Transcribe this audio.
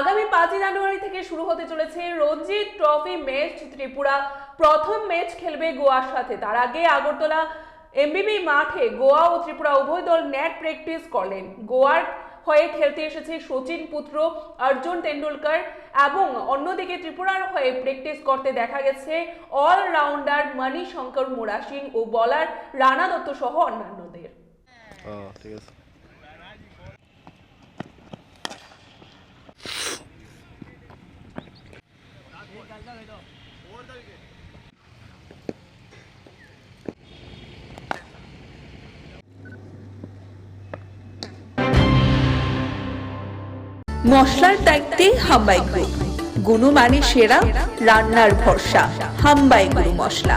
আগামী পাঁচই জানুয়ারি থেকে শুরু হতে চলেছে রঞ্জি ট্রফি ম্যাচ। ত্রিপুরা প্রথম ম্যাচ খেলবে গোয়ার সাথে। তার আগে আগরতলা এমবিবি মাঠে গোয়া ও ত্রিপুরা উভয় দল নেট প্র্যাকটিস করলেন। গোয়ার হয়ে খেলতে এসেছে সচিন পুত্র, অর্জুন তেন্ডুলকর এবং অন্যদিকে ত্রিপুরার হয়ে প্র্যাকটিস করতে দেখা গেছে অলরাউন্ডার মণি শঙ্কর মুরা সিং ও বলার রানা দত্ত সহ অন্যান্যদের। ঠিক আছে। মশলার দায়িত্বে হাম্বাই গ্রুপ। গুণমানে সেরা রান্নার ভরসা হাম্বাই গুরু মশলা।